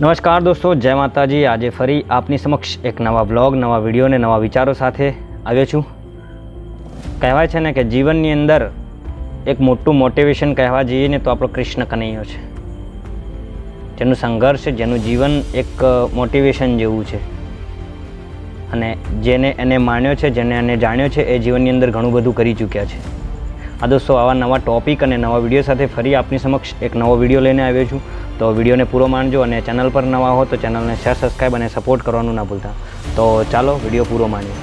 નમસ્કાર દોસ્તો, જય માતાજી. આજે ફરી આપની સમક્ષ એક નવા બ્લોગ નવા વીડિયો અને નવા વિચારો સાથે આવ્યો છું. કહેવાય છે ને કે જીવનની અંદર એક મોટું મોટિવેશન કહેવા જઈએ ને તો આપણો કૃષ્ણ કનૈયો છે. જેનું સંઘર્ષ, જેનું જીવન એક મોટિવેશન જેવું છે. અને જેને એને માણ્યો છે, જેને એને જાણ્યો છે, એ જીવનની અંદર ઘણું બધું કરી ચૂક્યા છે. આ દોસ્તો, આવા નવા ટોપિક અને નવા વીડિયો સાથે ફરી આપની સમક્ષ એક નવો વીડિયો લઈને આવ્યો છું. તો વિડીયોને પૂરો માણજો અને ચેનલ પર નવા હો તો ચેનલને શેર સબસ્ક્રાઈબ અને સપોર્ટ કરવાનું ના ભૂલતા. તો ચાલો વીડિયો પૂરો માણીએ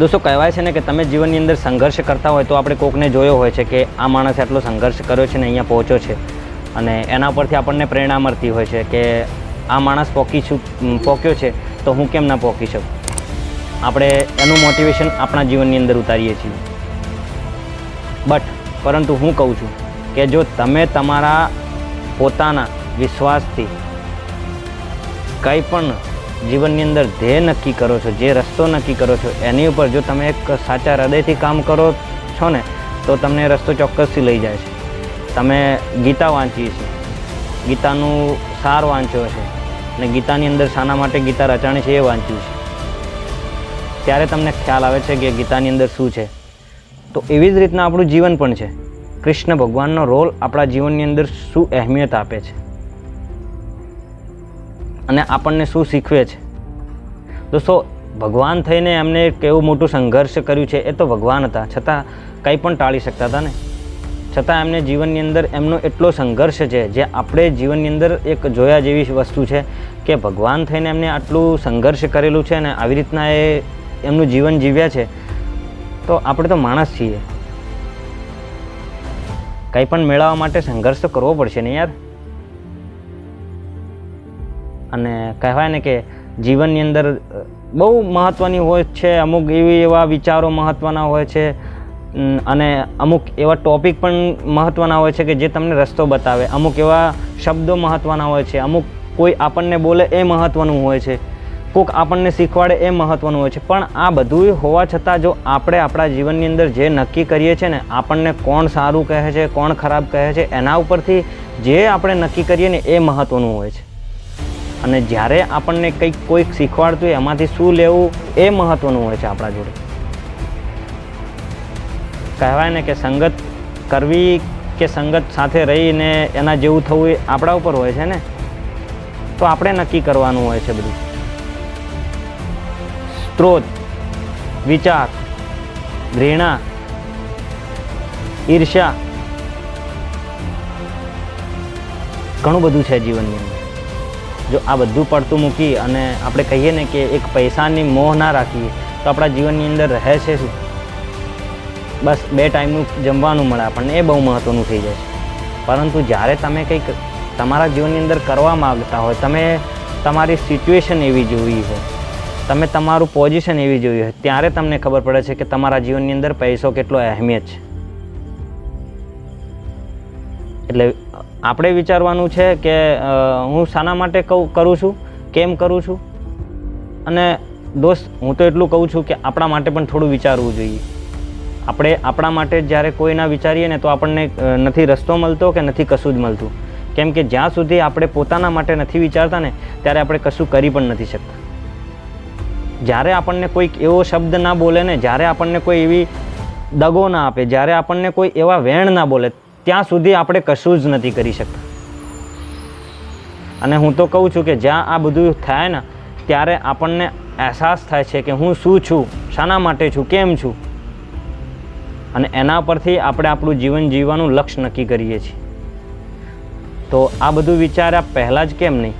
દોસ્તો, કહેવાય છે ને કે તમે જીવનની અંદર સંઘર્ષ કરતા હોય તો આપણે કોકને જોયો હોય છે કે આ માણસે આટલો સંઘર્ષ કર્યો છે ને અહીંયા પહોંચ્યો છે. અને એના પરથી આપણને પ્રેરણા મળતી હોય છે કે આ માણસ પોકી છું પોક્યો છે તો હું કેમ ના પોકી શકું? આપણે એનું મોટિવેશન આપણા જીવનની અંદર ઉતારીએ છીએ. બટ, પરંતુ હું કહું છું કે જો તમે તમારા પોતાના વિશ્વાસથી કંઈ પણ જીવનની અંદર ધ્યેય નક્કી કરો છો, જે રસ્તો નક્કી કરો છો, એની ઉપર જો તમે એક સાચા હૃદયથી કામ કરો છો ને, તો તમને રસ્તો ચોક્કસથી લઈ જાય છે. તમે ગીતા વાંચી છે ગીતાનું સાર વાંચ્યો છે અને ગીતાની અંદર શાના માટે ગીતા રચાણી છે એ વાંચ્યું છે. ત્યારે તમને ખ્યાલ આવે છે કે ગીતાની અંદર શું છે. તો એવી જ રીતના આપણું જીવન પણ છે. કૃષ્ણ ભગવાનનો રોલ આપણા જીવનની અંદર શું અહેમિયત આપે છે? અને આપણને શું શીખવે છે? દોસ્તો, ભગવાન થઈને એમને કેવું મોટું સંઘર્ષ કર્યું છે એ તો ભગવાન હતા, છતાં કંઈ પણ ટાળી શકતા હતા ને? છતાં એમને જીવનની અંદર એમનો એટલો સંઘર્ષ છે જે આપણે જીવનની અંદર એક જોયા જેવી વસ્તુ છે કે ભગવાન થઈને એમને આટલું સંઘર્ષ કરેલું છે ને આવી રીતના એ એમનું જીવન જીવ્યા છે. તો આપણે તો માણસ છીએ. કંઈ પણ મેળવવા માટે સંઘર્ષ તો કરવો પડશે ને યાર? અને કહેવાય ને કે જીવનની અંદર બહુ મહત્ત્વની હોય છે, અમુક એવી એવા વિચારો મહત્ત્વના હોય છે અને અમુક એવા ટોપિક પણ મહત્ત્વના હોય છે કે જે તમને રસ્તો બતાવે. અમુક એવા શબ્દો મહત્ત્વના હોય છે, અમુક કોઈ આપણને બોલે એ મહત્ત્વનું હોય છે. કોઈક આપણને શીખવાડે એ મહત્ત્વનું હોય છે. પણ આ બધું હોવા છતાં જો આપણે આપણા જીવનની અંદર જે નક્કી કરીએ છીએ ને, આપણને કોણ સારું કહે છે, કોણ ખરાબ કહે છે, એના ઉપરથી જે આપણે નક્કી કરીએ ને એ મહત્ત્વનું હોય છે. અને જ્યારે આપણને કંઈક કોઈક શીખવાડતું હોય, એમાંથી શું લેવું એ મહત્ત્વનું હોય છે આપણા જોડે. કહેવાય ને કે સંગત કરવી કે સંગત સાથે રહીને એના જેવું થવું એ આપણા ઉપર હોય છે ને? તો આપણે નક્કી કરવાનું હોય છે બધું. સ્ત્રોત, વિચાર, ઘૃણા, ઈર્ષ્યા, ઘણું બધું છે જીવનની અંદર. જો આ બધું પડતું મૂકી અને આપણે કહીએ ને કે એક પૈસાની મોહ ના રાખીએ, તો આપણા જીવનની અંદર રહે છે શું? બસ બે ટાઈમનું જમવાનું મળે આપણને, એ બહુ મહત્ત્વનું થઈ જાય છે. પરંતુ જ્યારે તમે કંઈક તમારા જીવનની અંદર કરવા માગતા હોય, તમે તમારી સિચ્યુએશન એવી જોવી હોય તમે તમારું પોઝિશન એવી જોઈએ ત્યારે તમને ખબર પડે છે કે તમારા જીવનની અંદર પૈસો કેટલો અહેમિયત છે. એટલે આપણે વિચારવાનું છે કે હું શાના માટે કહું કરું છું? કેમ કરું છું? અને દોસ્ત, હું તો એટલું કહું છું કે આપણા માટે પણ થોડું વિચારવું જોઈએ. આપણે આપણા માટે જ્યારે કોઈ ના વિચારીએ ને તો આપણને નથી રસ્તો મળતો કે નથી કશું જ મળતું. કેમ કે જ્યાં સુધી આપણે પોતાના માટે નથી વિચારતા ને, ત્યારે આપણે કશું કરી પણ નથી શકતા. જ્યારે આપણને કોઈક એવો શબ્દ ના બોલે ને, જ્યારે આપણને કોઈ એવી દગો ના આપે, જ્યારે આપણને કોઈ એવા વેણ ના બોલે, ત્યાં સુધી આપણે કશું જ નથી કરી શકતા. અને હું તો કહું છું કે જ્યાં આ બધું થાય ને, ત્યારે આપણને અહેસાસ થાય છે કે હું શું છું, શાના માટે છું, કેમ છું? અને એના પરથી આપણે આપણું જીવન જીવવાનું લક્ષ્ય નક્કી કરીએ છીએ. તો આ બધું વિચાર્યા પહેલાં જ કેમ નહીં?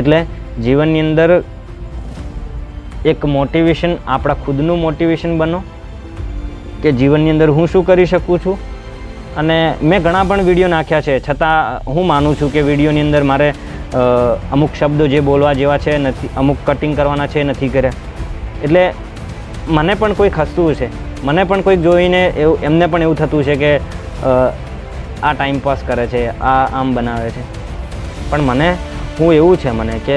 એટલે જીવનની અંદર એક મોટિવેશન આપણા ખુદનું મોટિવેશન બનો કે જીવનની અંદર હું શું કરી શકું છું. અને મેં ઘણા પણ વીડિયો નાખ્યા છે. છતાં હું માનું છું કે વિડીયોની અંદર મારે અમુક શબ્દો જે બોલવા જેવા છે, નથી, અમુક કટિંગ કરવાના છે, નથી કર્યા. એટલે મને પણ કોઈ ખસતું છે. મને પણ કોઈક જોઈને એવું, એમને પણ એવું થતું છે કે આ ટાઈમ પાસ કરે છે, આ આમ બનાવે છે. પણ મને હું એવું છે મને કે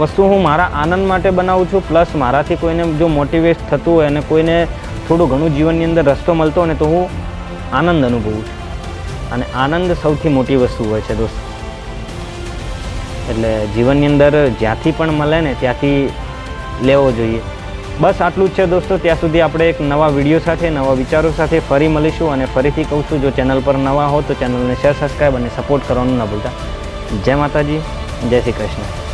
વસ્તુ હું મારા આનંદ માટે બનાવું છું પ્લસ મારાથી કોઈને જો મોટિવેટ થતું હોય અને કોઈને થોડું ઘણું જીવનની અંદર રસ્તો મળતો હોય ને તો હું આનંદ અનુભવું છું. અને આનંદ સૌથી મોટી વસ્તુ હોય છે દોસ્ત. એટલે જીવનની અંદર જ્યાંથી પણ મળે ને ત્યાંથી લેવો જોઈએ. બસ આટલું જ છે દોસ્તો, ત્યાં સુધી આપણે એક નવા વીડિયો સાથે, નવા વિચારો સાથે ફરી મળીશું અને ફરીથી કહું છું, જો ચેનલ પર નવા હો તો ચેનલને શેર સબસ્ક્રાઈબ અને સપોર્ટ કરવાનું ન ભૂલતા. જય માતાજી. જય શ્રી કૃષ્ણ.